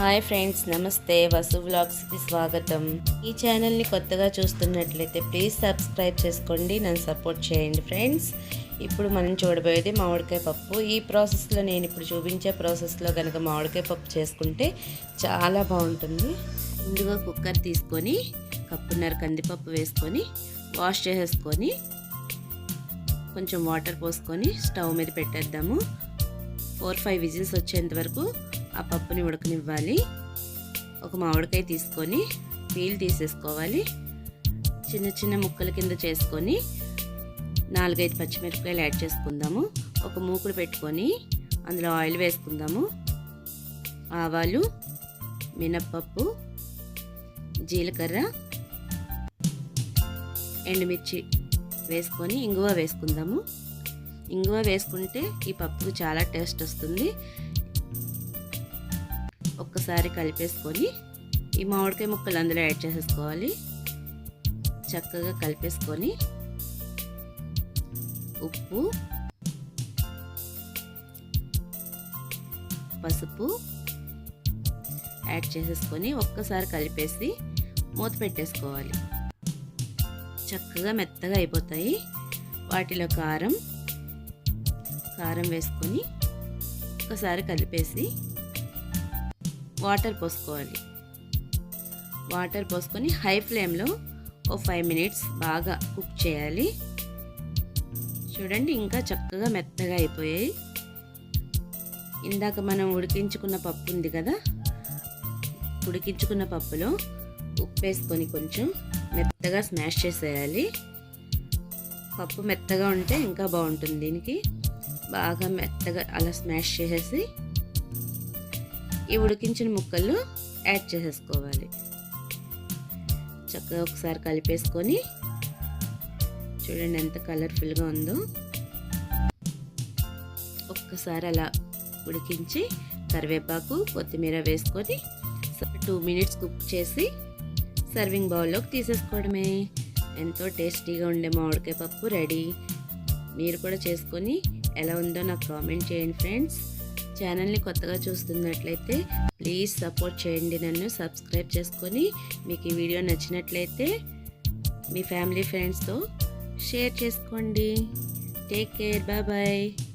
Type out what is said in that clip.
Hi friends నమస్తే. వసు వ్లాగ్స్కి స్వాగతం. ఈ ఛానల్ని కొత్తగా చూస్తున్నట్లయితే ప్లీజ్ సబ్స్క్రైబ్ చేసుకోండి నన్ను సపోర్ట్ చేయండి ఫ్రెండ్స్. ఇప్పుడు మనం చూడబోయేది మామిడికాయ పప్పు. ఈ ప్రాసెస్లో నేను ఇప్పుడు చూపించే ప్రాసెస్లో కనుక మామిడికాయ పప్పు చేసుకుంటే చాలా బాగుంటుంది. ముందుగా కుక్కర్ తీసుకొని కప్పున్నర కందిపప్పు వేసుకొని వాష్ చేసేసుకొని కొంచెం వాటర్ పోసుకొని స్టవ్ మీద పెట్టేద్దాము. ఫోర్ ఫైవ్ విజిల్స్ వచ్చేంత వరకు ఆ పప్పుని ఉడకనివ్వాలి. ఒక మామిడికాయ తీసుకొని పీల్ తీసేసుకోవాలి. చిన్న చిన్న ముక్కల కింద చేసుకొని నాలుగైదు పచ్చిమిరపకాయలు యాడ్ చేసుకుందాము. ఒక మూకుడు పెట్టుకొని అందులో ఆయిల్ వేసుకుందాము. ఆవాలు మినప్పప్పు జీలకర్ర ఎండుమిర్చి వేసుకొని ఇంగువ వేసుకుందాము. ఇంగువ వేసుకుంటే ఈ పప్పుకు చాలా టేస్ట్ వస్తుంది. ఒక్కసారి కలిపేసుకొని ఈ మామిడికాయ ముక్కలు అందులో యాడ్ చేసేసుకోవాలి. చక్కగా కలిపేసుకొని ఉప్పు పసుపు యాడ్ చేసేసుకొని ఒక్కసారి కలిపేసి మూత పెట్టేసుకోవాలి. చక్కగా మెత్తగా అయిపోతాయి. వాటిలో కారం కారం వేసుకొని ఒకసారి కలిపేసి వాటర్ పోసుకోవాలి. వాటర్ పోసుకొని హై ఫ్లేమ్లో ఓ ఫైవ్ మినిట్స్ బాగా కుక్ చేయాలి. చూడండి ఇంకా చక్కగా మెత్తగా అయిపోయాయి. ఇందాక మనం ఉడికించుకున్న పప్పు ఉంది కదా ఉడికించుకున్న పప్పులో ఉప్పు వేసుకొని కొంచెం మెత్తగా స్మాష్ చేసేయాలి. పప్పు మెత్తగా ఉంటే ఇంకా బాగుంటుంది దీనికి. బాగా మెత్తగా అలా స్మాష్ చేసేసి ఈ ఉడికించిన ముక్కలు యాడ్ చేసేసుకోవాలి. చక్కగా ఒకసారి కలిపేసుకొని చూడండి ఎంత కలర్ఫుల్గా ఉందో. ఒక్కసారి అలా ఉడికించి కరివేపాకు కొత్తిమీర వేసుకొని టూ మినిట్స్ కుక్ చేసి సర్వింగ్ బౌల్లోకి తీసేసుకోవడమే. ఎంతో టేస్టీగా ఉండే మామిడికాయ పప్పు రెడీ. మీరు కూడా చేసుకొని ఎలా ఉందో నాకు కామెంట్ చేయండి ఫ్రెండ్స్. ఛానల్ని కొత్తగా చూస్తున్నట్లయితే ప్లీజ్ సపోర్ట్ చేయండి నన్ను సబ్స్క్రైబ్ చేసుకొని మీకు ఈ వీడియో నచ్చినట్లయితే మీ ఫ్యామిలీ ఫ్రెండ్స్తో షేర్ చేసుకోండి. Take care bye bye.